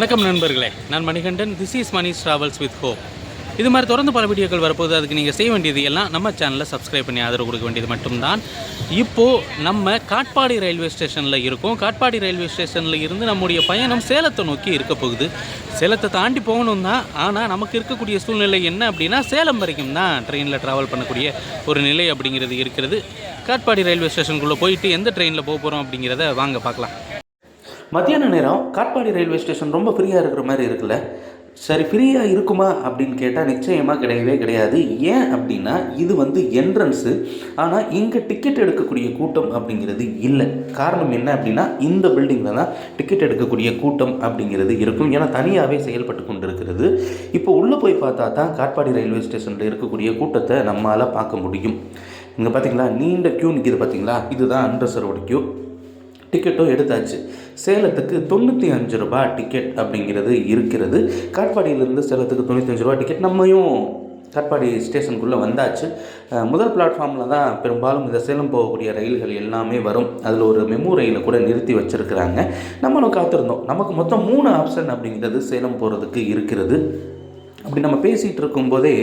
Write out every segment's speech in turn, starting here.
வணக்கம் நண்பர்களே. நான் Manikandan. This is Mani travels with hope இது மாதிரி தொடர்ந்து பல வீடியோக்கள் வரப்போகுது. அதுக்கு நீங்கள் செய்ய வேண்டியது எல்லாம் நம்ம சேனலில் சப்ஸ்கிரைப் பண்ணி ஆதரவு கொடுக்க வேண்டியது மட்டும்தான். இப்போது நம்ம காட்பாடி ரயில்வே ஸ்டேஷனில் இருக்கோம். காட்பாடி ரயில்வே ஸ்டேஷனில் இருந்து நம்முடைய பயணம் சேலத்தை நோக்கி இருக்க போகுது. சேலத்தை தாண்டி போகணும் தான். ஆனால் நமக்கு இருக்கக்கூடிய சூழ்நிலை என்ன அப்படின்னா சேலம் வரைக்கும் தான் ட்ரெயினில் ட்ராவல் பண்ணக்கூடிய ஒரு நிலை அப்படிங்கிறது இருக்கிறது. காட்பாடி ரயில்வே ஸ்டேஷனுக்குள்ளே போயிட்டு எந்த ட்ரெயினில் போக போகிறோம் அப்படிங்கிறத வாங்க பார்க்கலாம். மத்தியான நேரம் காட்பாடி ரயில்வே ஸ்டேஷன் ரொம்ப ஃப்ரீயாக இருக்கிற மாதிரி இருக்குல்ல? சரி ஃப்ரீயாக இருக்குமா அப்படின்னு கேட்டால் நிச்சயமாக கிடையவே கிடையாது. ஏன் அப்படின்னா இது வந்து என்ட்ரன்ஸு ஆனால் இங்கே டிக்கெட் எடுக்கக்கூடிய கூட்டம் அப்படிங்கிறது இல்லை. காரணம் என்ன அப்படின்னா இந்த பில்டிங்கில் தான் டிக்கெட் எடுக்கக்கூடிய கூட்டம் அப்படிங்கிறது இருக்கும். ஏன்னா தனியாகவே செயல்பட்டு கொண்டு இருக்கிறது இப்போ உள்ளே போய் பார்த்தா தான் காட்பாடி ரயில்வே ஸ்டேஷனில் இருக்கக்கூடிய கூட்டத்தை நம்மளால் பார்க்க முடியும். இங்கே பார்த்தீங்களா நீண்ட க்யூ நிற்கிது பார்த்தீங்களா இதுதான் அன்ரிசர்வ்டு க்யூ டிக்கெட்டும் எடுத்தாச்சு. சேலத்துக்கு தொண்ணூற்றி அஞ்சு ரூபா டிக்கெட் அப்படிங்கிறது இருக்கிறது. காட்பாடியிலேருந்து சேலத்துக்கு தொண்ணூத்தஞ்சு ரூபா டிக்கெட் நம்மையும் காட்பாடி ஸ்டேஷனுக்குள்ளே வந்தாச்சு. முதல் பிளாட்ஃபார்மில் தான் பெரும்பாலும் இந்த சேலம் போகக்கூடிய ரயில்கள் எல்லாமே வரும். அதில் ஒரு மெமு ரயிலை கூட நிறுத்தி வச்சுருக்கிறாங்க. நம்மளும் காத்திருந்தோம். நமக்கு மொத்தம் மூணு ஆப்ஷன் அப்படிங்கிறது சேலம் போகிறதுக்கு இருக்கிறது. அப்படி நம்ம பேசிகிட்டு இருக்கும்போதே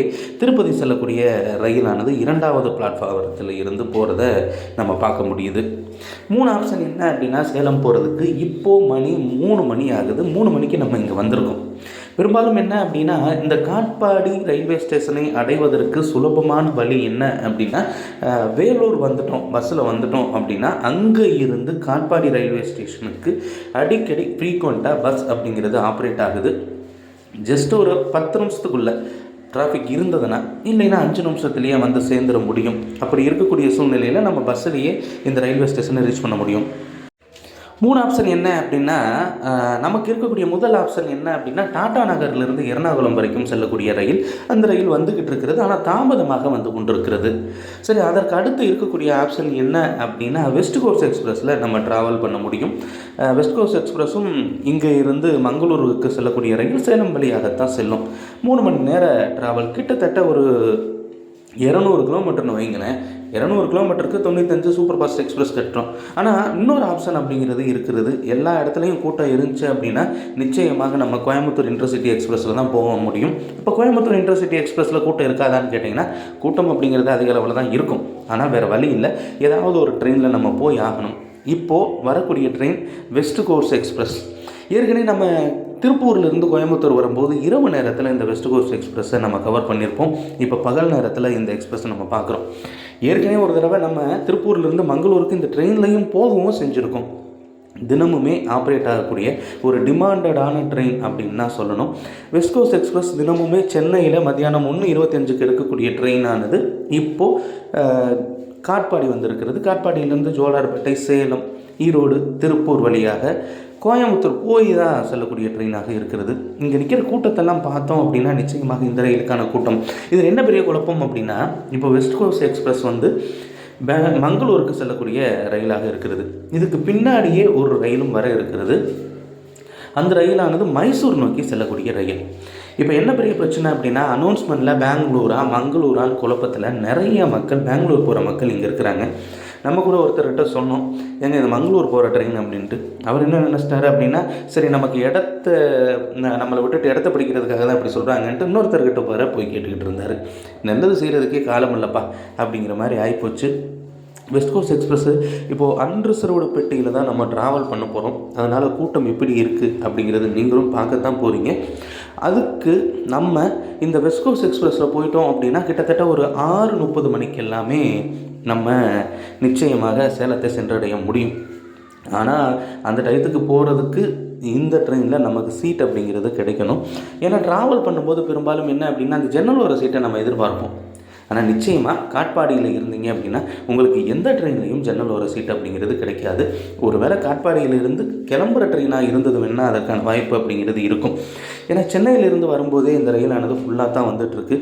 திருப்பதி செல்லக்கூடிய ரயிலானது இரண்டாவது பிளாட்ஃபாரத்தில் இருந்து போகிறத நம்ம பார்க்க முடியுது. மூணு ஆப்ஷன் என்ன அப்படின்னா சேலம் போகிறதுக்கு இப்போது மணி மூணு மணி ஆகுது. மூணு மணிக்கு நம்ம இங்கே வந்திருக்கோம். பெரும்பாலும் என்ன அப்படின்னா இந்த காட்பாடி ரயில்வே ஸ்டேஷனை அடைவதற்கு சுலபமான வழி என்ன அப்படின்னா வேலூர் வந்துட்டோம் பஸ்ஸில் வந்துட்டோம் அப்படின்னா அங்கே இருந்து காட்பாடி ரயில்வே ஸ்டேஷனுக்கு அடிக்கடி ஃப்ரீக்வெண்ட்டாக பஸ் அப்படிங்கிறது ஆப்ரேட் ஆகுது. ஜஸ்ட் ஒரு பத்து நிமிஷத்துக்குள்ள டிராஃபிக் இருந்ததுன்னா இல்லைன்னா அஞ்சு நிமிஷத்துலேயே வந்து சேர்ந்துட முடியும். அப்படி இருக்கக்கூடிய சூழ்நிலையில் நம்ம பஸ்ஸுலேயே இந்த ரயில்வே ஸ்டேஷனை ரீச் பண்ண முடியும். மூணு ஆப்ஷன் என்ன அப்படின்னா நமக்கு இருக்கக்கூடிய முதல் ஆப்ஷன் என்ன அப்படின்னா டாடா நகர்லேருந்து எர்ணாகுளம் வரைக்கும் செல்லக்கூடிய ரயில் அந்த ரயில் வந்துக்கிட்டு இருக்கிறது. ஆனால் தாமதமாக வந்து கொண்டிருக்கிறது. சரி அதற்கு அடுத்து இருக்கக்கூடிய ஆப்ஷன் என்ன அப்படின்னா வெஸ்ட் கோஸ்ட் எக்ஸ்பிரஸில் நம்ம ட்ராவல் பண்ண முடியும். வெஸ்ட் கோஸ்ட் எக்ஸ்பிரஸும் இங்கே இருந்து மங்களூருக்கு செல்லக்கூடிய ரயில் சேலம் வழியாகத்தான் செல்லும். மூணு மணி நேர ட்ராவல் கிட்டத்தட்ட ஒரு இரநூறு கிலோமீட்டர்னு வைங்களேன் இரநூறு கிலோமீட்டருக்கு தொண்ணூத்தஞ்சு சூப்பர் ஃபாஸ்ட் எக்ஸ்பிரஸ் கட்டுறோம். ஆனால் இன்னொரு ஆப்ஷன் அப்படிங்கிறது இருக்கிறது. எல்லா இடத்துலையும் கூட்டம் இருந்துச்சு அப்படின்னா நிச்சயமாக நம்ம கோயம்புத்தூர் இன்டர்சிட்டி எக்ஸ்பிரஸில் தான் போக முடியும். இப்போ கோயம்புத்தூர் இன்டர்சிட்டி எக்ஸ்பிரஸில் கூட்டம் இருக்காதான்னு கேட்டிங்கன்னா கூட்டம் அப்படிங்கிறது அதிக அளவில் தான் இருக்கும். ஆனால் வேறு வழி இல்லை. ஏதாவது ஒரு ட்ரெயினில் நம்ம போய் ஆகணும். இப்போது வரக்கூடிய ட்ரெயின் வெஸ்ட் கோர்ஸ் எக்ஸ்பிரஸ் ஏற்கனவே நம்ம திருப்பூர்லேருந்து கோயம்புத்தூர் வரும்போது இரவு நேரத்தில் இந்த வெஸ்ட் கோஸ்ட் எக்ஸ்பிரஸை நம்ம கவர் பண்ணியிருப்போம். இப்போ பகல் நேரத்தில் இந்த எக்ஸ்பிரஸை நம்ம பார்க்குறோம். ஏற்கனவே ஒரு தடவை நம்ம திருப்பூர்லேருந்து மங்களூருக்கு இந்த ட்ரெயின்லையும் போகவும் செஞ்சுருக்கோம். தினமுமே ஆப்ரேட் ஆகக்கூடிய ஒரு டிமாண்டடான ட்ரெயின் அப்படின்னு தான் சொல்லணும். வெஸ்ட் கோஸ்ட் எக்ஸ்பிரஸ் தினமுமே சென்னையில் மத்தியானம் ஒன்று இருபத்தஞ்சுக்கு எடுக்கக்கூடிய ட்ரெயினானது. இப்போது காட்பாடி வந்திருக்கிறது. காட்பாடியிலேருந்து ஜோலார்பேட்டை சேலம் ஈரோடு திருப்பூர் வழியாக கோயம்புத்தூர் போய் தான் செல்லக்கூடிய ட்ரெயினாக இருக்கிறது. இங்கே நிற்கிற கூட்டத்தெல்லாம் பார்த்தோம் அப்படின்னா நிச்சயமாக இந்த ரயிலுக்கான கூட்டம். இதில் என்ன பெரிய குழப்பம் அப்படின்னா இப்போ வெஸ்ட் கோஸ்ட் எக்ஸ்பிரஸ் வந்து பே மங்களூருக்கு செல்லக்கூடிய ரயிலாக இருக்கிறது. இதுக்கு பின்னாடியே ஒரு ரயிலும் வர இருக்கிறது. அந்த ரயிலானது மைசூர் நோக்கி செல்லக்கூடிய ரயில். இப்போ என்ன பெரிய பிரச்சனை அப்படின்னா அனௌன்ஸ்மெண்ட்டில் பெங்களூரா மங்களூரான்னு குழப்பத்தில் நிறைய மக்கள் பெங்களூர் போகிற மக்கள் இங்கே இருக்கிறாங்க. நம்ம கூட ஒருத்தர்கிட்ட சொன்னோம் ஏங்க இது மங்களூர் போகிற ட்ரெயின் அப்படின்ட்டு. அவர் என்ன நினச்சிட்டாரு அப்படின்னா சரி நமக்கு இடத்த நம்மளை விட்டுட்டு இடத்த பிடிக்கிறதுக்காக தான் இப்படி சொல்கிறாங்கன்ட்டு இன்னொருத்தர்கிட்ட போகிற போய் கேட்டுக்கிட்டு இருந்தார். நல்லது செய்கிறதுக்கே காலம் இல்லைப்பா அப்படிங்கிற மாதிரி ஆகிப்போச்சு வெஸ்ட் கோஸ்ட் எக்ஸ்பிரஸ்ஸு இப்போது அன்ரிசர்வ்டு பெட்டியில் தான் நம்ம ட்ராவல் பண்ண போகிறோம் அதனால் கூட்டம் எப்படி இருக்குது அப்படிங்கிறது நீங்களும் பார்க்க தான் போகிறீங்க அதுக்கு நம்ம இந்த வெஸ்ட் கோஸ்ட் எக்ஸ்பிரஸில் போயிட்டோம் அப்படின்னா கிட்டத்தட்ட ஒரு ஆறு முப்பது மணிக்கு எல்லாமே நம்ம நிச்சயமாக சேலத்தை சென்றடைய முடியும். ஆனால் அந்த டயத்துக்கு போகிறதுக்கு இந்த ட்ரெயினில் நமக்கு சீட் அப்படிங்கிறது கிடைக்கணும். ஏன்னா ட்ராவல் பண்ணும்போது பெரும்பாலும் என்ன அப்படின்னா அந்த ஜன்னல் வர சீட்டை நம்ம எதிர்பார்ப்போம். ஆனால் நிச்சயமாக காட்பாடியில் இருந்தீங்க அப்படின்னா உங்களுக்கு எந்த ட்ரெயின்லையும் ஜன்னல் ஓர சீட் அப்படிங்கிறது கிடைக்காது. ஒருவேளை காட்பாடியிலிருந்து கிளம்புற ட்ரெயினாக இருந்தது வேணால் அதற்கான வாய்ப்பு அப்படிங்கிறது இருக்கும். ஏன்னா சென்னையிலிருந்து வரும்போதே இந்த ரயிலானது ஃபுல்லாக தான் வந்துட்டுருக்கு.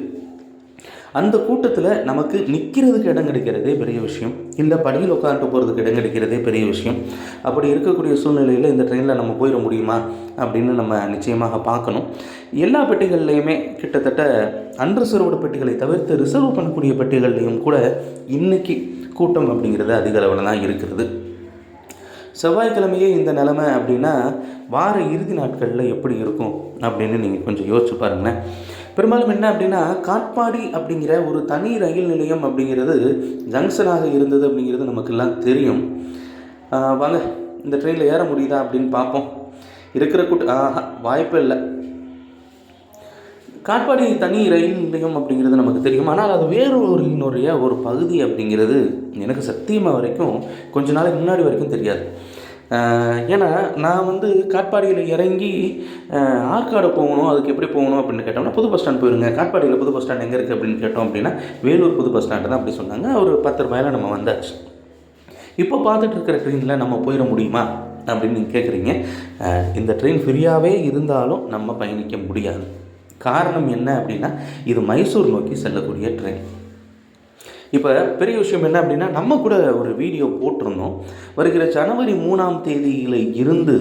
அந்த கூட்டத்தில் நமக்கு நிற்கிறதுக்கு இடம் கிடைக்கிறதே பெரிய விஷயம். இல்லை படியில் உட்காந்துட்டு போகிறதுக்கு இடம் கிடைக்கிறதே பெரிய விஷயம். அப்படி இருக்கக்கூடிய சூழ்நிலையில் இந்த ட்ரெயினில் நம்ம போயிட முடியுமா? அப்படின்னு நம்ம நிச்சயமாக பார்க்கணும். எல்லா பெட்டிகள்லையுமே கிட்டத்தட்ட அன்ரிசர்வ்டு பெட்டிகளை தவிர்த்து ரிசர்வ் பண்ணக்கூடிய பெட்டிகள்லையும் கூட இன்றைக்கி கூட்டம் அப்படிங்கிறது அதிக அளவில் தான் இருக்கிறது. செவ்வாய்க்கிழமையே இந்த நிலமை அப்படின்னா வார இறுதி நாட்களில் எப்படி இருக்கும் அப்படின்னு நீங்கள் கொஞ்சம் யோசிச்சு பாருங்களேன். பெரும்பாலும் என்ன அப்படின்னா காட்பாடி அப்படிங்கிற ஒரு தனி ரயில் நிலையம் அப்படிங்கிறது ஜங்ஷனாக இருந்தது அப்படிங்கிறது நமக்கெல்லாம் தெரியும். வாங்க இந்த ட்ரெயினில் ஏற முடியுதா அப்படின்னு பார்ப்போம். இருக்கிற கூட்ட ஆஹா வாய்ப்பே இல்லை. காட்பாடி தனி ரயில் நிலையம் அப்படிங்கிறது நமக்கு தெரியும். ஆனால் அது வேறொருனுடைய ஒரு பகுதி அப்படிங்கிறது எனக்கு சத்தியமாக வரைக்கும் கொஞ்ச நாளைக்கு முன்னாடி வரைக்கும் தெரியாது. ஏன்னா நான் வந்து காட்பாடியில் இறங்கி ஆற்காடு போகணும் அதுக்கு எப்படி போகணும் அப்படின்னு கேட்டோம்னா புது பஸ் ஸ்டாண்ட் போயிருங்க. காட்பாடியில் புது பஸ் ஸ்டாண்ட் எங்கே இருக்குது அப்படின்னு கேட்டோம் அப்படின்னா வேலூர் புது பஸ் ஸ்டாண்டு தான் அப்படி சொன்னாங்க. ஒரு பத்து ரூபாயில் நம்ம வந்தாச்சு. இப்போ பார்த்துட்டு இருக்கிற ட்ரெயினில் நம்ம போயிட முடியுமா அப்படின்னு நீங்கள் கேட்குறீங்க இந்த ட்ரெயின் ஃப்ரீயாகவே இருந்தாலும் நம்ம பயணிக்க முடியாது. காரணம் என்ன அப்படின்னா இது மைசூர் நோக்கி செல்லக்கூடிய ட்ரெயின் இப்போ பெரிய விஷயம் என்ன அப்படின்னா நம்ம கூட ஒரு வீடியோ போட்டிருந்தோம். வருகிற ஜனவரி மூணாம் தேதியில் இருந்து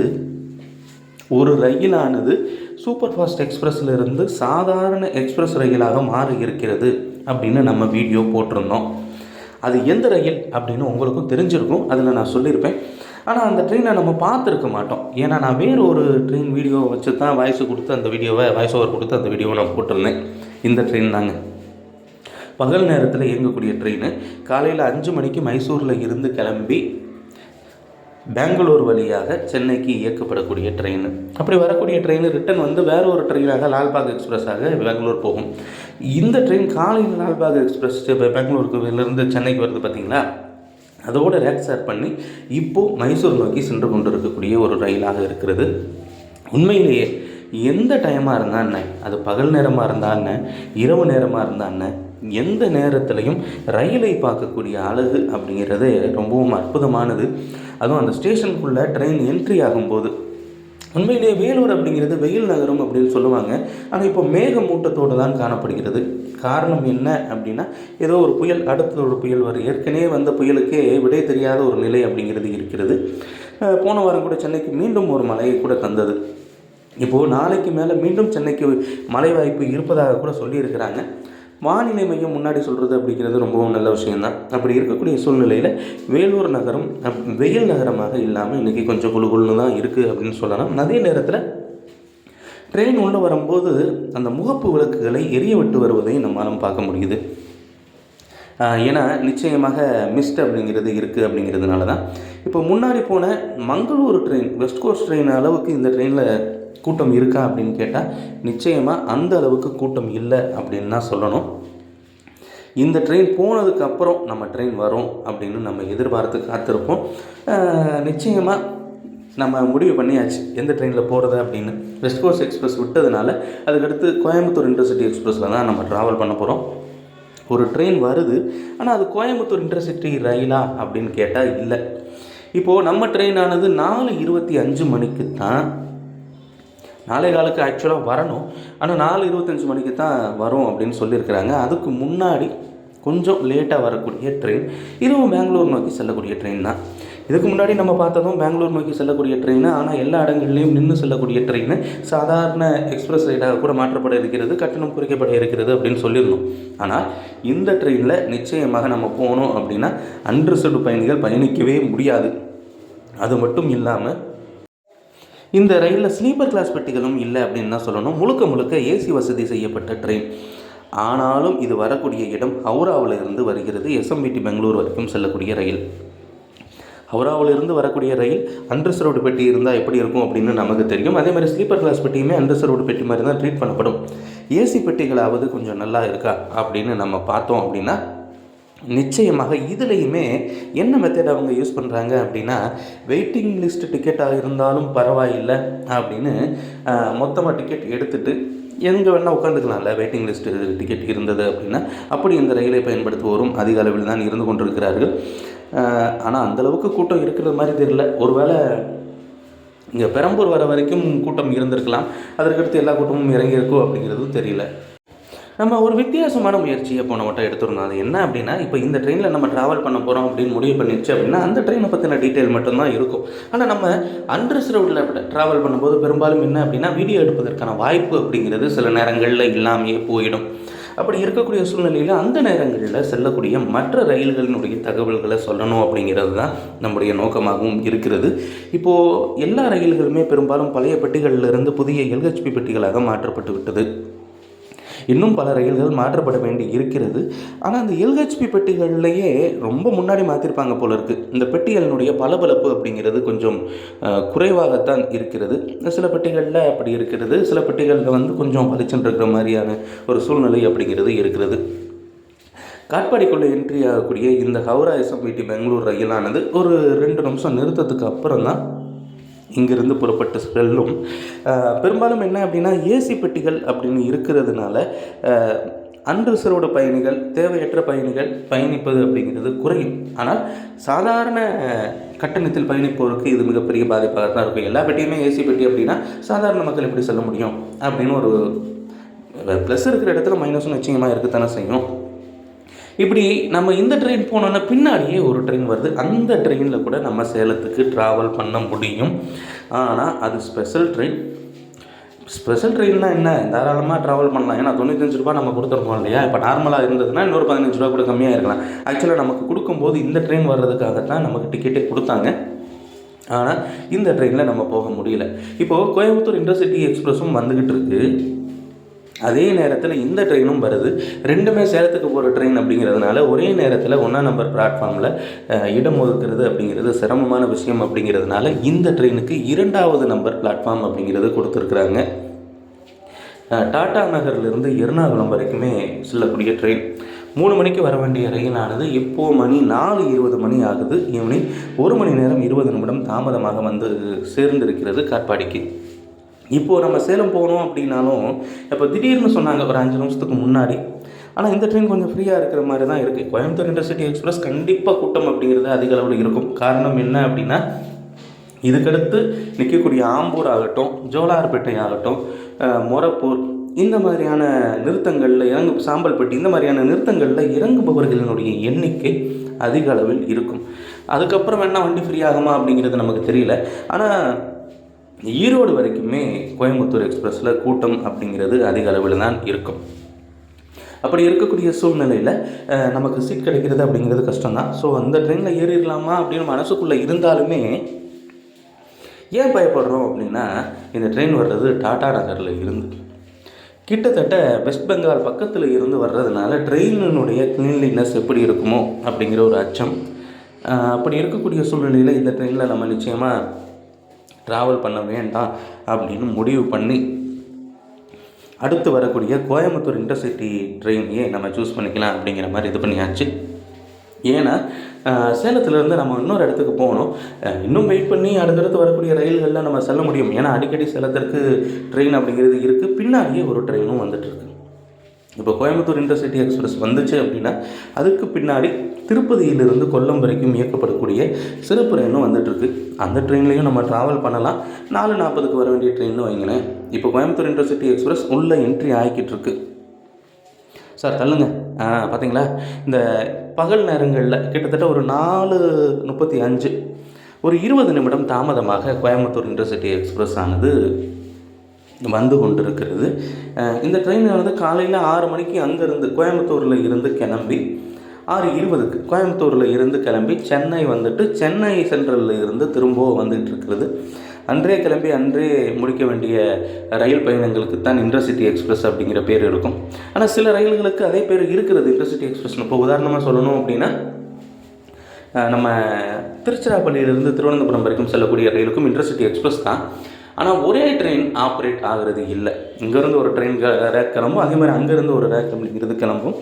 ஒரு ரயிலானது சூப்பர் ஃபாஸ்ட் எக்ஸ்பிரஸ்ல இருந்து சாதாரண எக்ஸ்பிரஸ் ரயிலாக மாறி இருக்கிறது அப்படின்னு நம்ம வீடியோ போட்டிருந்தோம். அது எந்த ரயில் அப்படின்னு உங்களுக்கும் தெரிஞ்சிருக்கும். அதில் நான் சொல்லியிருப்பேன். ஆனால் அந்த ட்ரெயினை நம்ம பார்த்துருக்க மாட்டோம். ஏன்னா நான் வேறு ஒரு ட்ரெயின் வீடியோ வச்சு தான் வாய்ஸ் கொடுத்து அந்த வீடியோவை வாய்ஸ் ஓவர் கொடுத்து அந்த வீடியோவை நான் போட்டிருந்தேன். இந்த ட்ரெயின் தாங்க. பகல் நேரத்தில் இயங்கக்கூடிய ட்ரெயின். காலையில் அஞ்சு மணிக்கு மைசூரில் இருந்து கிளம்பி பெங்களூர் வழியாக சென்னைக்கு இயக்கப்படக்கூடிய ட்ரெயின். அப்படி வரக்கூடிய ட்ரெயின் ரிட்டன் வந்து வேறு ஒரு ட்ரெயினாக லால்பாக் எக்ஸ்பிரஸாக பெங்களூர் போகும். இந்த ட்ரெயின் காலையில் லால்பாக் எக்ஸ்பிரஸ் பெங்களூருக்குலேருந்து பெங்களூருக்கு இருந்து சென்னைக்கு வருது பார்த்தீங்களா அதோட ரேக்ஸார் பண்ணி இப்போது மைசூர் நோக்கி சென்று கொண்டு இருக்கக்கூடிய ஒரு ரயிலாக இருக்கிறது. உண்மையிலேயே எந்த டைமாக இருந்தால் என்ன? அது பகல் நேரமாக இருந்தால் என்ன? இரவு நேரமாக இருந்தால் என்ன? எந்த நேரத்துலையும் ரயிலை பார்க்கக்கூடிய அழகு அப்படிங்கிறது ரொம்பவும் அற்புதமானது. அதுவும் அந்த ஸ்டேஷனுக்குள்ளே ட்ரெயின் என்ட்ரி ஆகும்போது. உண்மையிலேயே வேலூர் அப்படிங்கிறது வெயில் நகரம் அப்படின்னு சொல்லுவாங்க. ஆனால் இப்போ மேகமூட்டத்தோடு தான் காணப்படுகிறது. காரணம் என்ன அப்படின்னா ஏதோ ஒரு புயல் அடுத்த ஒரு புயல் வரும் ஏற்கனவே வந்த புயலுக்கே விடை தெரியாத ஒரு நிலை அப்படிங்கிறது இருக்கிறது. போன வாரம் கூட சென்னைக்கு மீண்டும் ஒரு மழையை கூட தந்தது. இப்போது நாளைக்கு மேலே மீண்டும் சென்னைக்கு மழை வாய்ப்பு இருப்பதாக கூட சொல்லியிருக்கிறாங்க. வானிலை மையம் முன்னாடி சொல்கிறது அப்படிங்கிறது ரொம்பவும் நல்ல விஷயம்தான். அப்படி இருக்கக்கூடிய சூழ்நிலையில் வேலூர் நகரம் வெயில் நகரமாக இல்லாமல் இன்றைக்கி கொஞ்சம் குழு குழுன்னு தான் இருக்குது அப்படின்னு சொல்லலாம். அதே நேரத்தில் ட்ரெயின் உள்ளே வரும்போது அந்த முகப்பு விளக்குகளை எரிய விட்டு வருவதை நம்மளால் பார்க்க முடியுது. ஏன்னா நிச்சயமாக மிஸ்ட் அப்படிங்கிறது இருக்குது அப்படிங்கிறதுனால தான் இப்போ முன்னாடி போன Mangalore train west coast train அளவுக்கு இந்த ட்ரெயினில் கூட்டம் இருக்கா அப்படின்னு கேட்டால் நிச்சயமாக அந்த அளவுக்கு கூட்டம் இல்லை அப்படின்னு தான் சொல்லணும். இந்த ட்ரெயின் போனதுக்கப்புறம் நம்ம ட்ரெயின் வரும் அப்படின்னு நம்ம எதிர்பார்த்து காத்திருப்போம். நிச்சயமாக நம்ம முடிவு பண்ணியாச்சு. எந்த ட்ரெயினில் போகிறது அப்படின்னு? வெஸ்ட் கோஸ்ட் எக்ஸ்பிரஸ் விட்டதுனால அதுக்கடுத்து கோயம்புத்தூர் இன்டர்சிட்டி எக்ஸ்பிரஸில் தான் நம்ம ட்ராவல் பண்ண போகிறோம் ஒரு ட்ரெயின் வருது ஆனால் அது கோயம்புத்தூர் இன்டர்சிட்டி ரயிலா அப்படின்னு கேட்டால் இல்லை. இப்போது நம்ம ட்ரெயினானது நாலு இருபத்தி அஞ்சு மணிக்கு தான் நாளை காலுக்கு ஆக்சுவலாக வரணும். ஆனால் நாலு இருபத்தஞ்சு மணிக்கு தான் வரும் அப்படின்னு சொல்லியிருக்கிறாங்க. அதுக்கு முன்னாடி கொஞ்சம் லேட்டாக வரக்கூடிய ட்ரெயின் இதுவும் பெங்களூர் நோக்கி செல்லக்கூடிய ட்ரெயின் தான். இதுக்கு முன்னாடி நம்ம பார்த்ததும் பெங்களூர் நோக்கி செல்லக்கூடிய ட்ரெயின் ஆனால் எல்லா இடங்கள்லையும் நின்று செல்லக்கூடிய ட்ரெயின் சாதாரண எக்ஸ்பிரஸ் ரைடாக கூட மாற்றப்பட இருக்கிறது கட்டணம் குறைக்கப்பட இருக்கிறது அப்படின்னு சொல்லியிருந்தோம். ஆனால் இந்த ட்ரெயினில் நிச்சயமாக நம்ம போனோம் அப்படின்னா அன்ரிசர்வ்டு பயணிகள் பயணிக்கவே முடியாது. அது மட்டும் இல்லாமல் இந்த ரயிலில் ஸ்லீப்பர் கிளாஸ் பெட்டிகளும் இல்லை அப்படின்னு தான் சொல்லணும். முழுக்க முழுக்க ஏசி வசதி செய்யப்பட்ட ட்ரெயின் ஆனாலும் இது வரக்கூடிய இடம் ஹவுராவில் இருந்து வருகிறது. எஸ்எம்பிடி பெங்களூர் வரைக்கும் செல்லக்கூடிய ரயில். ஹவுராவில் இருந்து வரக்கூடிய ரயில் அன்ரிசர்வ்டு பெட்டி இருந்தால் எப்படி இருக்கும் அப்படின்னு நமக்கு தெரியும். அதே மாதிரி ஸ்லீப்பர் கிளாஸ் பெட்டியுமே அன்ரிசர்வ்டு பெட்டி மாதிரி தான் ட்ரீட் பண்ணப்படும். ஏசி பெட்டிகளாவது கொஞ்சம் நல்லா இருக்கா அப்படின்னு நம்ம பார்த்தோம் அப்படின்னா நிச்சயமாக இதுலேயுமே என்ன மெத்தட் அவங்க யூஸ் பண்ணுறாங்க அப்படின்னா வெயிட்டிங் லிஸ்ட் டிக்கெட்டாக இருந்தாலும் பரவாயில்லை அப்படின்னு மொத்தமாக டிக்கெட் எடுத்துட்டு எங்கே வேணால் உட்காந்துக்கலாம்ல வெயிட்டிங் லிஸ்ட் டிக்கெட் இருந்தது அப்படின்னா அப்படி இந்த ரயிலை பயன்படுத்துவோரும் அதிக அளவில் தான் இருந்து கொண்டிருக்கிறார்கள். ஆனால் அந்தளவுக்கு கூட்டம் இருக்கிற மாதிரி தெரியல. ஒருவேளை இங்கே பெரம்பூர் வர வரைக்கும் கூட்டம் இருந்திருக்கலாம். அதற்கடுத்து எல்லா கூட்டமும் இறங்கியிருக்கோ அப்படிங்கிறதும் தெரியல. நம்ம ஒரு வித்தியாசமான முயற்சியை போன வட்டம் எடுத்துருந்தோம். அது என்ன அப்படின்னா இப்போ இந்த ட்ரெயினில் நம்ம ட்ராவல் பண்ண போகிறோம் அப்படின்னு முடிவு பண்ணிடுச்சு அப்படின்னா அந்த ட்ரெயினை பற்றின டீட்டெயில் மட்டும்தான் இருக்கும். ஆனால் நம்ம அன்ரிசர்வ்டில் ட்ராவல் பண்ணும்போது பெரும்பாலும் என்ன அப்படின்னா வீடியோ எடுப்பதற்கான வாய்ப்பு அப்படிங்கிறது சில நேரங்களில் இல்லாமையே போயிடும். அப்படி இருக்கக்கூடிய சூழ்நிலையில் அந்த நேரங்களில் செல்லக்கூடிய மற்ற ரயில்களினுடைய தகவல்களை சொல்லணும் அப்படிங்கிறது தான் நம்முடைய நோக்கமாகவும் இருக்கிறது. இப்போது எல்லா ரயில்களுமே பெரும்பாலும் பழைய பெட்டிகளிலிருந்து புதிய எல்ஹெச்பி பெட்டிகளாக மாற்றப்பட்டு விட்டது. இன்னும் பல ரயில்கள் மாற்றப்பட வேண்டி இருக்கிறது. ஆனால் அந்த எல்ஹெச்பி பெட்டிகள்லையே ரொம்ப முன்னாடி மாற்றிருப்பாங்க போல இருக்குது இந்த பெட்டிகளினுடைய பளபளப்பு அப்படிங்கிறது கொஞ்சம் குறைவாகத்தான் இருக்கிறது. சில பெட்டிகளில் அப்படி இருக்கிறது. சில பெட்டிகளில் வந்து கொஞ்சம் பளிச்சுன்னு இருக்கிற மாதிரியான ஒரு சூழ்நிலை அப்படிங்கிறது இருக்கிறது. காட்பாடிக்குள்ளே என்ட்ரி ஆகக்கூடிய இந்த ஹவுரா எஸ்எம்பிடி பெங்களூர் ரயிலானது ஒரு ரெண்டு நிமிஷம் நிறுத்தத்துக்கு அப்புறம் தான் இங்கிருந்து புறப்பட்டு செல்லும். பெரும்பாலும் என்ன அப்படின்னா ஏசி பெட்டிகள் அப்படின்னு இருக்கிறதுனால அன்ரிசர்வ்டு பயணிகள் தேவையற்ற பயணிகள் பயணிப்பது அப்படிங்கிறது குறையும். ஆனால் சாதாரண கட்டணத்தில் பயணிப்போருக்கு இது மிகப்பெரிய பாதிப்பாக தான் இருக்கும். எல்லா பெட்டியுமே ஏசி பெட்டி அப்படின்னா சாதாரண மக்கள் எப்படி செல்ல முடியும்? அப்படின்னு ஒரு ப்ளஸ் இருக்கிற இடத்துல மைனஸும் நிச்சயமாக இருக்கத்தானே செய்யும். இப்படி நம்ம இந்த ட்ரெயின் போனோன்னா பின்னாடியே ஒரு ட்ரெயின் வருது. அந்த ட்ரெயினில் கூட நம்ம சேலத்துக்கு ட்ராவல் பண்ண முடியும். ஆனால் அது ஸ்பெஷல் ட்ரெயின் ஸ்பெஷல் ட்ரெயின்னா என்ன? தாராளமாக ட்ராவல் பண்ணலாம். ஏன்னா தொண்ணூத்தஞ்சு ரூபா நம்ம கொடுத்துருக்கோம் இல்லையா? இப்போ நார்மலாக இருந்ததுன்னா இன்னொரு பதினஞ்சு ரூபா கூட கம்மியாக இருக்கலாம். ஆக்சுவலாக நமக்கு கொடுக்கும்போது இந்த ட்ரெயின் வர்றதுக்காகத்தான் நமக்கு டிக்கெட்டே கொடுத்தாங்க. ஆனால் இந்த ட்ரெயினில் நம்ம போக முடியல. இப்போது கோயம்புத்தூர் இன்டர்சிட்டி எக்ஸ்பிரஸும் வந்துக்கிட்டு இருக்குது அதே நேரத்தில் இந்த ட்ரெயினும் வருது. ரெண்டுமே சேலத்துக்கு போகிற ட்ரெயின் அப்படிங்கிறதுனால ஒரே நேரத்தில் ஒன்றா நம்பர் பிளாட்ஃபார்மில் இடம் ஒதுக்குறது அப்படிங்கிறது சிரமமான விஷயம் அப்படிங்கிறதுனால இந்த ட்ரெயினுக்கு இரண்டாவது நம்பர் பிளாட்ஃபார்ம் அப்படிங்கிறது கொடுத்துருக்குறாங்க. டாடா நகர்லேருந்து எர்ணாகுளம் வரைக்குமே செல்லக்கூடிய ட்ரெயின் மூணு மணிக்கு வர வேண்டிய ரயிலானது இப்போது மணி நாலு இருபது மணி ஆகுது. ஈவினிங் ஒரு மணி நேரம் இருபது நிமிடம் தாமதமாக வந்து சேர்ந்திருக்கிறது காட்பாடிக்கு. இப்போது நம்ம சேலம் போகணும் அப்படின்னாலும் இப்போ திடீர்னு சொன்னாங்க ஒரு அஞ்சு நிமிஷத்துக்கு முன்னாடி. ஆனால் இந்த ட்ரெயின் கொஞ்சம் ஃப்ரீயாக இருக்கிற மாதிரி தான் இருக்குது கோயம்புத்தூர் இன்டர்சிட்டி எக்ஸ்பிரஸ் கண்டிப்பாக கூட்டம் அப்படிங்கிறது அதிக அளவில் இருக்கும். காரணம் என்ன அப்படின்னா இதுக்கடுத்து நிற்கக்கூடிய ஆம்பூர் ஆகட்டும் ஜோலார்பேட்டை ஆகட்டும் மொரப்பூர் இந்த மாதிரியான நிறுத்தங்களில் இறங்கு சாம்பல்பட்டி இந்த மாதிரியான நிறுத்தங்களில் இறங்குபவர்களினுடைய எண்ணிக்கை அதிக அளவில் இருக்கும். அதுக்கப்புறம் வேணால் வண்டி ஃப்ரீ ஆகுமா அப்படிங்கிறது நமக்கு தெரியல. ஆனால் ஈரோடு வரைக்குமே கோயம்புத்தூர் எக்ஸ்பிரஸில் கூட்டம் அப்படிங்கிறது அதிக அளவில் தான் இருக்கும். அப்படி இருக்கக்கூடிய சூழ்நிலையில் நமக்கு சீட் கிடைக்கிறது அப்படிங்கிறது கஷ்டம்தான். ஸோ அந்த ட்ரெயினில் ஏறிடலாமா அப்படின்னு மனசுக்குள்ளே இருந்தாலுமே ஏன் பயப்படுறோம் அப்படின்னா இந்த ட்ரெயின் வர்றது டாடா நகரில் இருந்து. கிட்டத்தட்ட வெஸ்ட் பெங்கால் பக்கத்தில் இருந்து வர்றதுனால ட்ரெயினினுடைய கிளீன்லினஸ் எப்படி இருக்குமோ அப்படிங்கிற ஒரு அச்சம். அப்படி இருக்கக்கூடிய சூழ்நிலையில் இந்த ட்ரெயினில் நம்ம நிச்சயமாக ட்ராவல் பண்ண வேண்டாம் அப்படின்னு முடிவு பண்ணி அடுத்து வரக்கூடிய கோயம்புத்தூர் இன்டர்சிட்டி ட்ரெயினையே நம்ம சூஸ் பண்ணிக்கலாம் அப்படிங்கிற மாதிரி இது பண்ணியாச்சு. ஏன்னா சேலத்துலேருந்து நம்ம இன்னொரு இடத்துக்கு போகணும். இன்னும் வெயிட் பண்ணி அடுத்தடுத்து வரக்கூடிய ரயில்களில் நம்ம செல்ல முடியும். ஏன்னா அடிக்கடி சேலத்திற்கு ட்ரெயின் அப்படிங்கிறது இருக்குது பின்னாடியே ஒரு ட்ரெயினும் வந்துட்டுருக்கு இப்போ கோயம்புத்தூர் இன்டர்சிட்டி எக்ஸ்பிரஸ் வந்துச்சு அப்படின்னா அதுக்கு பின்னாடி திருப்பதியிலிருந்து கொல்லம் வரைக்கும் இயக்கப்படக்கூடிய சிறப்பு ட்ரெயினும் வந்துட்டுருக்கு. அந்த ட்ரெயின்லையும் நம்ம ட்ராவல் பண்ணலாம். நாலு நாற்பதுக்கு வர வேண்டிய ட்ரெயின்னு வைங்களேன். இப்போ கோயம்புத்தூர் இன்டர்சிட்டி எக்ஸ்பிரஸ் உள்ளே என்ட்ரி ஆகிக்கிட்டு இருக்கு. சார் தள்ளுங்க. ஆ பார்த்தீங்களா இந்த பகல் நேரங்களில் கிட்டத்தட்ட ஒரு நாலு முப்பத்தி அஞ்சு ஒரு இருபது நிமிடம் தாமதமாக கோயம்புத்தூர் இன்டர்சிட்டி எக்ஸ்பிரஸ் ஆனது வந்து கொண்டிருக்கிறது. இந்த ட்ரெயின் வந்து காலையில் ஆறு மணிக்கு அங்கேருந்து கோயம்புத்தூரில் இருந்து கிளம்பி ஆறு இருபதுக்கு கோயம்புத்தூரில் இருந்து கிளம்பி சென்னை வந்துட்டு சென்னை சென்ட்ரலில் இருந்து திரும்பவும் வந்துட்டு இருக்கிறது. அன்றே கிளம்பி அன்றே முடிக்க வேண்டிய ரயில் பயணங்களுக்கு தான் இன்டர்சிட்டி எக்ஸ்பிரஸ் அப்படிங்கிற பேர் இருக்கும். ஆனால் சில ரயில்களுக்கு அதே பேர் இருக்கிறது இன்டர்சிட்டி எக்ஸ்பிரஸ்னு. இப்போ உதாரணமாக சொல்லணும் அப்படின்னா நம்ம திருச்சிராப்பள்ளியிலிருந்து திருவனந்தபுரம் வரைக்கும் செல்லக்கூடிய ரயிலுக்கும் இன்டர்சிட்டி எக்ஸ்பிரஸ் தான். ஆனால் ஒரே ட்ரெயின் ஆப்ரேட் ஆகிறது இல்லை. இங்கேருந்து ஒரு ட்ரெயின் ரேக் கிளம்பும். அதே மாதிரி அங்கேருந்து ஒரு ரேக் அப்படிங்கிறது கிளம்பும்.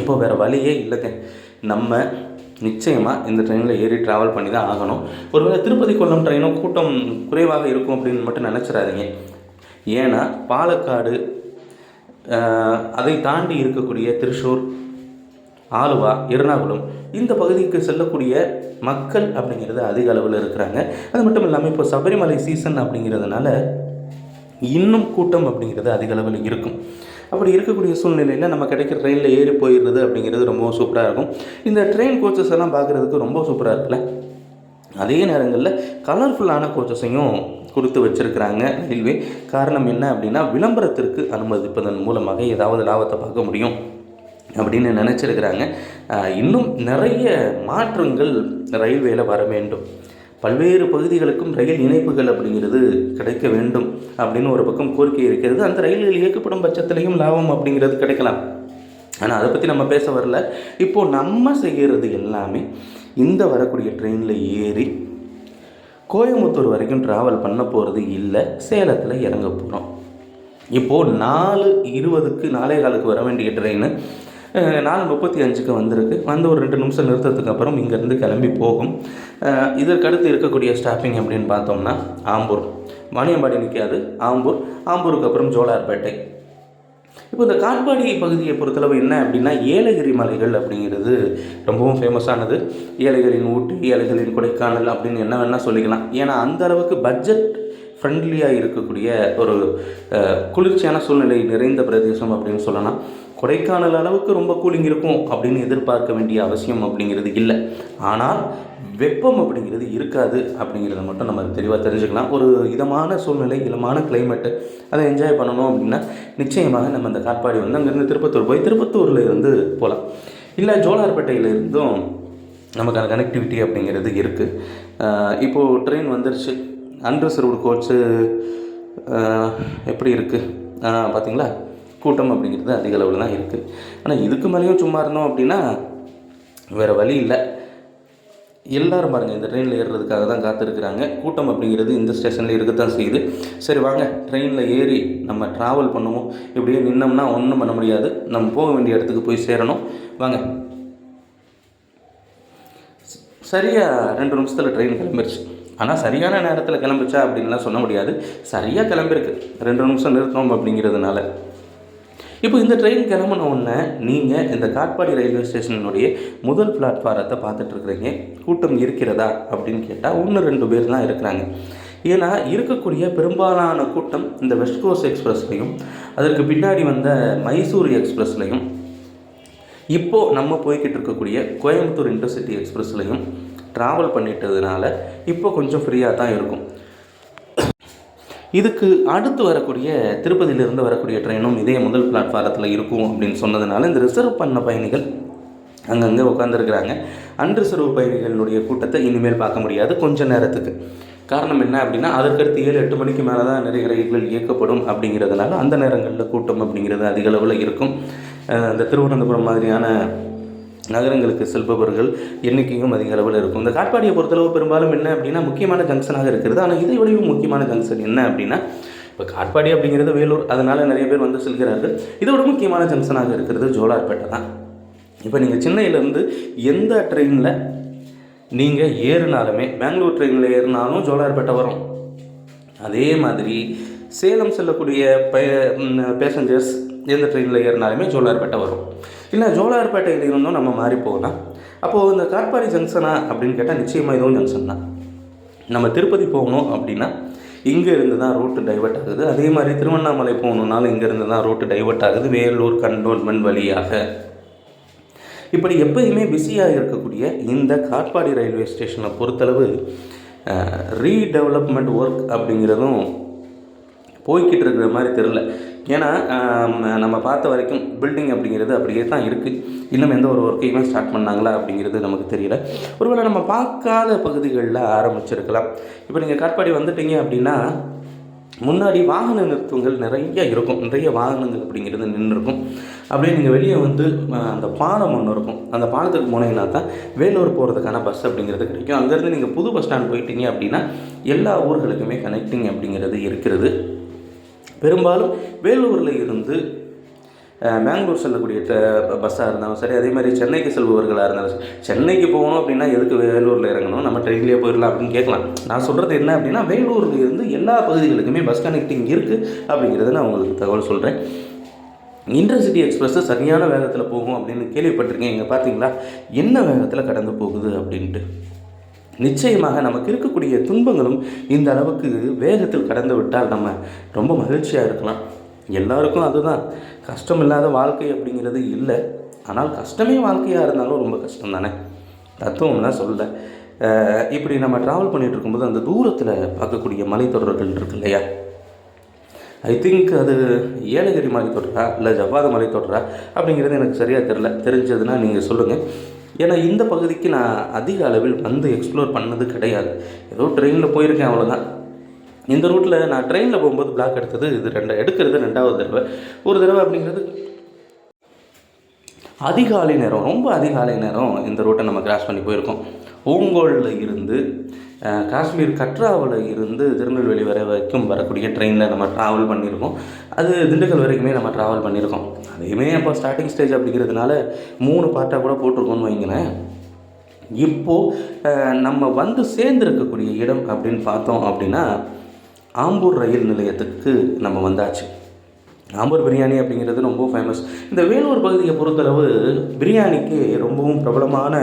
இப்போ வேறு வழியே இல்லைங்க நம்ம நிச்சயமாக இந்த ட்ரெயினில் ஏறி ட்ராவல் பண்ணி தான் ஆகணும். ஒருவேளை திருப்பதி கொல்லம் ட்ரெயினும் கூட்டம் குறைவாக இருக்கும் அப்படின்னு மட்டும் நினச்சிடாதீங்க. ஏன்னா பாலக்காடு அதை தாண்டி இருக்கக்கூடிய திருச்சூர் ஆலுவா எர்ணாகுளம் இந்த பகுதிக்கு செல்லக்கூடிய மக்கள் அப்படிங்கிறது அதிக அளவில் இருக்கிறாங்க. அது மட்டும் இல்லாமல் இப்போ சபரிமலை சீசன் அப்படிங்கிறதுனால இன்னும் கூட்டம் அப்படிங்கிறது அதிக அளவில் இருக்கும். அப்படி இருக்கக்கூடிய சூழ்நிலையில் நம்ம கிடைக்கிற ட்ரெயினில் ஏறி போயிடுறது அப்படிங்கிறது ரொம்ப சூப்பராக இருக்கும். இந்த ட்ரெயின் கோச்சஸ் எல்லாம் பார்க்குறதுக்கு ரொம்ப சூப்பராக இருக்குல்ல? அதே நேரங்களில் கலர்ஃபுல்லான கோச்சஸையும் கொடுத்து வச்சுருக்கிறாங்க ரயில்வே காரணம் என்ன அப்படின்னா விளம்பரத்திற்கு அனுமதிப்பதன் மூலமாக ஏதாவது லாபத்தை பார்க்க முடியும். அப்படின்னு நினச்சிருக்கிறாங்க. இன்னும் நிறைய மாற்றங்கள் ரயில்வேல வர வேண்டும். பல்வேறு பகுதிகளுக்கும் ரயில் இணைப்புகள் அப்படிங்கிறது கிடைக்க வேண்டும் அப்படின்னு ஒரு பக்கம் கோரிக்கை இருக்கிறது. அந்த ரயில்கள் இயக்கப்படும் பட்சத்திலையும் லாபம் அப்படிங்கிறது கிடைக்கலாம். ஆனால் அதை பற்றி நம்ம பேச வரல. இப்போது நம்ம செய்கிறது எல்லாமே இந்த வரக்கூடிய ட்ரெயினில் ஏறி கோயம்புத்தூர் வரைக்கும் ட்ராவல் பண்ண போகிறது இல்லை சேலத்தில் இறங்க போகிறோம் இப்போது நாலு இருபதுக்கு நாலே காலுக்கு வர வேண்டிய ட்ரெயின் நாலு முப்பத்தி அஞ்சுக்கு வந்திருக்கு. வந்து ஒரு ரெண்டு நிமிஷம் நிறுத்தத்துக்கு அப்புறம் இங்கேருந்து கிளம்பி போகும். இதற்கடுத்து இருக்கக்கூடிய ஸ்டாப்பிங் அப்படின்னு பார்த்தோம்னா ஆம்பூர். வாணியம்பாடி நிற்காது ஆம்பூர். ஆம்பூருக்கு அப்புறம் ஜோலார்பேட்டை. இப்போ இந்த காட்பாடி பகுதியை பொறுத்தளவு என்ன அப்படின்னா ஏலகிரி மலைகள் அப்படிங்கிறது ரொம்பவும் ஃபேமஸானது ஏலகிரியின் ஊட்டி ஏலகிரியின் கொடைக்கானல் அப்படின்னு என்ன வேணால் சொல்லிக்கலாம். ஏன்னா அந்த அளவுக்கு பட்ஜெட் ஃப்ரெண்ட்லியாக இருக்கக்கூடிய ஒரு குளிர்ச்சியான சூழ்நிலை நிறைந்த பிரதேசம் அப்படின்னு சொல்லலாம். கொடைக்கானல் அளவுக்கு ரொம்ப கூலிங் இருக்கும் அப்படின்னு எதிர்பார்க்க வேண்டிய அவசியம் அப்படிங்கிறது இல்லை. ஆனால் வெப்பம் அப்படிங்கிறது இருக்காது அப்படிங்கிறத மட்டும் நம்ம தெளிவாக தெரிஞ்சுக்கலாம். ஒரு இதமான சூழ்நிலை இதமான கிளைமேட்டு அதை என்ஜாய் பண்ணணும் அப்படின்னா நிச்சயமாக நம்ம அந்த காட்பாடி வந்து அங்கேருந்து திருப்பத்தூர் போய் திருப்பத்தூரில் இருந்து போகலாம் இல்லை ஜோலார்பேட்டையிலேருந்தும் நமக்கான கனெக்டிவிட்டி அப்படிங்கிறது இருக்குது இப்போது ட்ரெயின் வந்துருச்சு. அன்ரிசர்வ்டு கோச்சு எப்படி இருக்குது பார்த்தீங்களா கூட்டம் அப்படிங்கிறது அதிக அளவில் தான் இருக்குது ஆனால் இதுக்கு மேலேயும் சும்மா இருந்தோம் அப்படின்னா வேறு வழி இல்லை. எல்லோரும் பாருங்கள் இந்த ட்ரெயினில் ஏறுறதுக்காக தான் காத்திருக்கிறாங்க. கூட்டம் அப்படிங்கிறது இந்த ஸ்டேஷனில் இருக்கத்தான் செய்யுது. சரி வாங்க. ட்ரெயினில் ஏறி நம்ம ட்ராவல் பண்ணுவோம். இப்படியே நின்னோம்னா ஒன்றும் பண்ண முடியாது. நம்ம போக வேண்டிய இடத்துக்கு போய் சேரணும். வாங்க. சரியாக ரெண்டு நிமிஷத்தில் ட்ரெயின் கிளம்பிருச்சு. ஆனால் சரியான நேரத்தில் கிளம்பிச்சா அப்படின்லாம் சொல்ல முடியாது. சரியாக கிளம்பிருக்கு. ரெண்டு நிமிஷம் நிறுத்தணும் அப்படிங்கிறதுனால. இப்போ இந்த ட்ரெயின் கிளம்புன உடனே நீங்கள் இந்த காட்பாடி ரயில்வே ஸ்டேஷனுடைய முதல் பிளாட்ஃபாரத்தை பார்த்துட்ருக்குறீங்க கூட்டம் இருக்கிறதா அப்படின்னு கேட்டால் ஒன்று ரெண்டு பேர் தான் இருக்கிறாங்க. ஏன்னா இருக்கக்கூடிய பெரும்பாலான கூட்டம் இந்த வெஸ்ட் கோஸ்ட் எக்ஸ்பிரஸ்லையும் அதற்கு பின்னாடி வந்த மைசூர் எக்ஸ்பிரஸ்லையும் இப்போது நம்ம போய்கிட்டு இருக்கக்கூடிய கோயம்புத்தூர் இன்டர்சிட்டி எக்ஸ்பிரஸ்லையும் ட்ராவல் பண்ணிட்டதுனால இப்போ கொஞ்சம் ஃப்ரீயாக தான் இருக்கும். இதுக்கு அடுத்து வரக்கூடிய திருப்பதியிலிருந்து வரக்கூடிய ட்ரெயினும் இதே முதல் பிளாட்ஃபாரத்தில் இருக்கும் அப்படின்னு சொன்னதுனால இந்த ரிசர்வ் பண்ண பயணிகள் அங்கங்கே உட்காந்துருக்குறாங்க அன்ரிசர்வ் பயணிகளுடைய கூட்டத்தை இனிமேல் பார்க்க முடியாது. கொஞ்ச நேரத்துக்கு. காரணம் என்ன அப்படின்னா அதற்கடுத்து ஏழு எட்டு மணிக்கு மேலே தான் நிறைய ரயில்கள் இயக்கப்படும் அப்படிங்கிறதுனால அந்த நேரங்களில் கூட்டம் அப்படிங்கிறது அதிகளவில் இருக்கும். அந்த இந்த திருவனந்தபுரம் மாதிரியான நகரங்களுக்கு செல்பவர்கள் எண்ணிக்கையும் அதிக அளவில் இருக்கும். இந்த காட்பாடியை பொறுத்தளவு பெரும்பாலும் என்ன அப்படின்னா முக்கியமான ஜங்ஷனாக இருக்கிறது. ஆனால் இதை விடையும் முக்கியமான ஜங்ஷன் என்ன அப்படின்னா இப்போ காட்பாடி அப்படிங்கிறது வேலூர். அதனால் நிறைய பேர் வந்து செல்கிறார்கள். இதை விட முக்கியமான ஜங்ஷனாக இருக்கிறது ஜோலார்பேட்டை தான். இப்போ நீங்கள் சென்னையிலேருந்து எந்த ட்ரெயினில் நீங்கள் ஏறினாலுமே பெங்களூர் ட்ரெயினில் ஏறினாலும் ஜோலார்பேட்டை வரும். அதே மாதிரி சேலம் செல்லக்கூடிய பய பேசஞ்சர்ஸ் எந்த ட்ரெயினில் ஏறினாலுமே ஜோலார்பேட்டை வரும். இல்லை ஜோலார்பேட்டையில் இருந்தும் நம்ம மாறி போகலாம். அப்போது இந்த காட்பாடி ஜங்ஷனா அப்படின்னு கேட்டால் நிச்சயமாக இதுவும் ஜங்ஷன் தான். நம்ம திருப்பதி போகணும் அப்படின்னா இங்கே இருந்து தான் ரூட்டு டைவர்ட் ஆகுது. அதே மாதிரி திருவண்ணாமலை போகணுன்னாலும் இங்கேருந்து தான் ரூட்டு டைவர்ட் ஆகுது. வேலூர் கண்டோன்மெண்ட் வழியாக. இப்படி எப்பயுமே பிஸியாக இருக்கக்கூடிய இந்த காட்பாடி ரயில்வே ஸ்டேஷனை பொறுத்தளவு ரீடெவலப்மெண்ட் ஒர்க் அப்படிங்கிறதும் போய்கிட்டு இருக்கிற மாதிரி தெரில ஏன்னா நம்ம பார்த்த வரைக்கும் பில்டிங் அப்படிங்கிறது அப்படியே தான் இருக்குது இன்னும் எந்த ஒரு ஒர்க்கையுமே ஸ்டார்ட் பண்ணாங்களா அப்படிங்கிறது நமக்கு தெரியல. ஒருவேளை நம்ம பார்க்காத பகுதிகளில் ஆரம்பிச்சிருக்கலாம். இப்போ நீங்கள் காட்பாடி வந்துட்டீங்க அப்படின்னா முன்னாடி வாகன நிறுத்தங்கள் நிறைய இருக்கும். நிறைய வாகனங்கள் அப்படிங்கிறது நின்று இருக்கும் அப்படியே நீங்கள் வெளியே வந்து அந்த பாலம் ஒன்று இருக்கும். அந்த பாலத்துக்கு போனீங்கன்னா தான் வேலூர் போகிறதுக்கான பஸ் அப்படிங்கிறது கிடைக்கும். அங்கேருந்து நீங்கள் புது பஸ் ஸ்டாண்ட் போயிட்டீங்க அப்படின்னா எல்லா ஊர்களுக்குமே கனெக்டிங் அப்படிங்கிறது இருக்கிறது. பெரும்பாலும் வேலூரில் இருந்து மேங்களூர் பெங்களூர் செல்லக்கூடிய பஸ்ஸாக இருந்தாலும் சரி அதே மாதிரி சென்னைக்கு செல்பவர்களாக இருந்தாலும் சரி சென்னைக்கு போகணும் அப்படின்னா எதுக்கு வேலூரில் இறங்கணும்? நம்ம ட்ரெயின்லேயே போயிடலாம் அப்படின்னு கேட்கலாம். நான் சொல்கிறது என்ன அப்படின்னா வேலூரில் இருந்து எல்லா பகுதிகளுக்குமே பஸ் கனெக்டிங் இருக்குது அப்படிங்கிறத நான் உங்களுக்கு தகவல் சொல்கிறேன் இன்டர்சிட்டி எக்ஸ்பிரஸ்ஸு சரியான வேகத்தில் போகும் அப்படின்னு கேள்விப்பட்டிருக்கேன். இங்கே பார்த்தீங்களா என்ன வேகத்தில் கடந்து போகுது அப்படின்ட்டு. நிச்சயமாக நமக்கு இருக்கக்கூடிய துன்பங்களும் இந்த அளவுக்கு வேகத்தில் கடந்து விட்டால் நம்ம ரொம்ப மகிழ்ச்சியாக இருக்கலாம். எல்லாருக்கும் அதுதான். கஷ்டம் இல்லாத வாழ்க்கை அப்படிங்கிறது இல்லை. ஆனால் கஷ்டமே வாழ்க்கையாக இருந்தாலும் ரொம்ப கஷ்டம் தானே தத்துவம் தான் சொல்ல இப்படி நம்ம ட்ராவல் பண்ணிட்டு இருக்கும்போது அந்த தூரத்தில் பார்க்கக்கூடிய மலைத்தொடர்கள் இருக்கு இல்லையா? ஐ திங்க் அது ஏலகிரி மலை இல்லை ஜவ்வாத மலை அப்படிங்கிறது எனக்கு சரியாக தெரில தெரிஞ்சதுன்னா நீங்கள் சொல்லுங்கள் ஏன்னா இந்த பகுதிக்கு நான் அதிக அளவில் வந்து எக்ஸ்ப்ளோர் பண்ணது கிடையாது. ஏதோ ட்ரெயினில் போயிருக்கேன் அவ்வளோதான் இந்த ரூட்டில் நான் ட்ரெயினில் போகும்போது பிளாக் எடுத்தது இது ரெண்டு எடுக்கிறது ரெண்டாவது தடவை. ஒரு தடவை அப்படிங்கிறது அதிகாலை நேரம் ரொம்ப அதிகாலை நேரம் இந்த ரூட்டை நம்ம கிராஸ் பண்ணி போயிருக்கோம். ஓங்கோலில் இருந்து காஷ்மீர் கட்ராவில் இருந்து திருநெல்வேலி வரை வரைக்கும் வரக்கூடிய ட்ரெயினில் நம்ம ட்ராவல் பண்ணியிருக்கோம். அது திண்டுக்கல் வரைக்குமே நம்ம ட்ராவல் பண்ணியிருக்கோம். அதையுமே அப்போ ஸ்டார்டிங் ஸ்டேஜ் அப்படிங்கிறதுனால மூணு பார்ட்டாக கூட போட்டிருக்கோன்னு வைங்களேன். இப்போது நம்ம வந்து சேர்ந்துருக்கக்கூடிய இடம் அப்படின்னு பார்த்தோம் அப்படின்னா ஆம்பூர் ரயில் நிலையத்துக்கு நம்ம வந்தாச்சு. ஆம்பூர் பிரியாணி அப்படிங்கிறது ரொம்ப ஃபேமஸ் இந்த வேலூர் பகுதியை பொறுத்தளவு பிரியாணிக்கு ரொம்பவும் பிரபலமான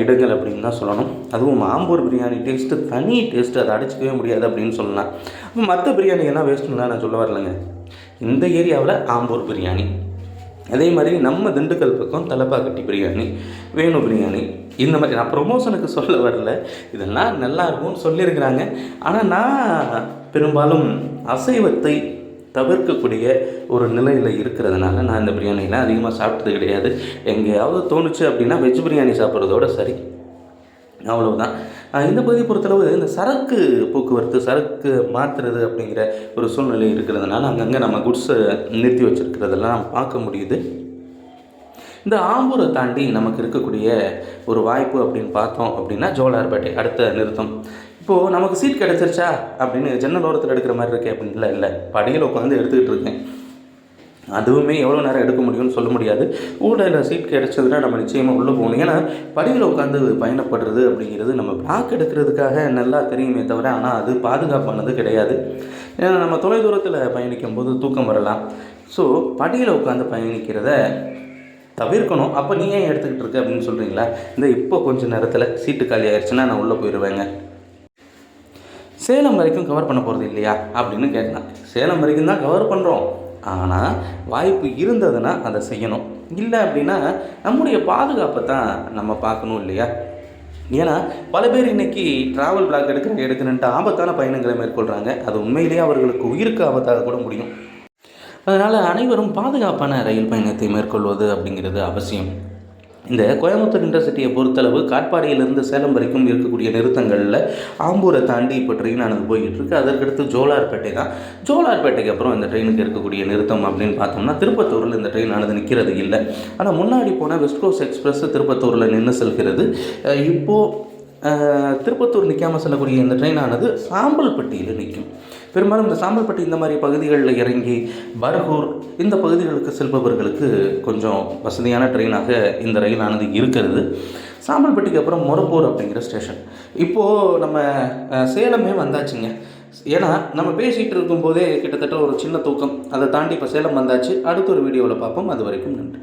இடங்கள் அப்படின்னு தான் சொல்லணும். அதுவும் ஆம்பூர் பிரியாணி டேஸ்ட்டு தனி டேஸ்ட்டு அதை அடிச்சிக்கவே முடியாது அப்படின்னு சொல்லலாம். அப்போ மற்ற பிரியாணியெல்லாம் வேஸ்ட்டுலாம் நான் சொல்ல வரலைங்க. இந்த ஏரியாவில் ஆம்பூர் பிரியாணி. அதே மாதிரி நம்ம திண்டுக்கல் பக்கம் தலப்பாக்கட்டி பிரியாணி வேணு பிரியாணி இந்த மாதிரி நான் ப்ரொமோஷனுக்கு சொல்ல வரல. இதெல்லாம் நல்லா இருக்கும்னு சொல்லியிருக்கிறாங்க. ஆனால் நான் பெரும்பாலும் அசைவத்தை தவிர்க்கக்கூடிய ஒரு நிலையில் இருக்கிறதுனால நான் இந்த பிரியாணிலாம் அதிகமாக சாப்பிட்டது கிடையாது. எங்கேயாவது தோணுச்சு அப்படின்னா வெஜ் பிரியாணி சாப்பிட்றதோட சரி. அவ்வளவுதான். இந்த பகுதியை பொறுத்தளவு இந்த சரக்கு போக்குவரத்து சரக்கு மாற்றுறது அப்படிங்கிற ஒரு சூழ்நிலை இருக்கிறதுனால அங்கங்கே நம்ம குட்ஸை நிறுத்தி வச்சுருக்கிறதெல்லாம் பார்க்க முடியுது. இந்த ஆம்பூரை தாண்டி நமக்கு இருக்கக்கூடிய ஒரு வாய்ப்பு அப்படின்னு பார்த்தோம் அப்படின்னா ஜோலார்பேட்டை. அடுத்த நிறுத்தம். இப்போது நமக்கு சீட் கிடச்சிருச்சா? அப்படின்னு ஜன்னல் ஓரத்தில் எடுக்கிற மாதிரி இருக்கே அப்படின்னு இல்லை இல்லை. படியில் உட்காந்து எடுத்துக்கிட்டு இருக்கேன். அதுவுமே எவ்வளோ நேரம் எடுக்க முடியும்னு சொல்ல முடியாது. ஊடையில் சீட் கிடச்சதுன்னா நம்ம நிச்சயமாக உள்ளே போகணும். ஏன்னா படியில் உட்காந்து பயணப்படுறது அப்படிங்கிறது நம்ம பிளாக் எடுக்கிறதுக்காக நல்லா தெரியுமே தவிர ஆனால் அது பாதுகாப்பானது கிடையாது. ஏன்னா நம்ம தொலைதூரத்தில் பயணிக்கும் போது தூக்கம் வரலாம். ஸோ படியில் உட்காந்து பயணிக்கிறத தவிர்க்கணும். அப்போ நீ ஏன் எடுத்துக்கிட்டு இருக்க அப்படின்னு சொல்கிறீங்களா இந்த இப்போ கொஞ்சம் நேரத்தில் சீட்டு காலி ஆயிடுச்சுன்னா நான் உள்ளே போயிடுவேங்க சேலம் வரைக்கும் கவர் பண்ண போகிறது இல்லையா அப்படின்னு கேட்கலாம் சேலம் வரைக்கும் தான் கவர் பண்ணுறோம் ஆனால் வாய்ப்பு இருந்ததுன்னா அதை செய்யணும். இல்லை அப்படின்னா நம்முடைய பாதுகாப்பை தான் நம்ம பார்க்கணும் இல்லையா? ஏன்னா பல பேர் இன்னைக்கு ட்ராவல் பிளாக் எடுக்கிற எடுக்கணுன்ட்டு ஆபத்தான பயணங்களை மேற்கொள்கிறாங்க அது உண்மையிலேயே அவர்களுக்கு உயிருக்கு ஆபத்தாக கூட முடியும். அதனால் அனைவரும் பாதுகாப்பான ரயில் பயணத்தை மேற்கொள்வது அப்படிங்கிறது அவசியம். இந்த கோயம்புத்தூர் இன்டர்சிட்டியை பொறுத்தளவு காட்பாடியிலிருந்து சேலம் வரைக்கும் இருக்கக்கூடிய நிறுத்தங்களில் ஆம்பூரை தாண்டி இப்போ ட்ரெயின் ஆனது போய்கிட்டு இருக்கு அதற்கடுத்து ஜோலார்பேட்டை தான். ஜோலார்பேட்டைக்கு அப்புறம் இந்த ட்ரெயினுக்கு இருக்கக்கூடிய நிறுத்தம் அப்படின்னு பார்த்தோம்னா திருப்பத்தூரில் இந்த ட்ரெயின் ஆனது நிற்கிறது இல்லை. ஆனால் முன்னாடி போன வெஸ்ட் கோஸ்ட் எக்ஸ்பிரஸ் திருப்பத்தூரில் நின்று செல்கிறது. இப்போது திருப்பத்தூர் நிற்காம செல்லக்கூடிய இந்த ட்ரெயினானது சாம்பல்பட்டியில் நிற்கும் பெரும்பாலும் இந்த சாம்பல்பட்டி இந்த மாதிரி பகுதிகளில் இறங்கி பர்கூர் இந்த பகுதிகளுக்கு செல்பவர்களுக்கு கொஞ்சம் வசதியான ட்ரெயினாக இந்த ரயிலானது இருக்கிறது. சாம்பல்பட்டிக்கு அப்புறம் மொரப்பூர் அப்படிங்கிற ஸ்டேஷன் இப்போது நம்ம சேலமே வந்தாச்சுங்க. ஏன்னா நம்ம பேசிகிட்டு இருக்கும்போதே கிட்டத்தட்ட ஒரு சின்ன தூக்கம். அதை தாண்டி இப்போ சேலம் வந்தாச்சு. அடுத்த ஒரு வீடியோவில் பார்ப்போம். அது வரைக்கும் நன்றி.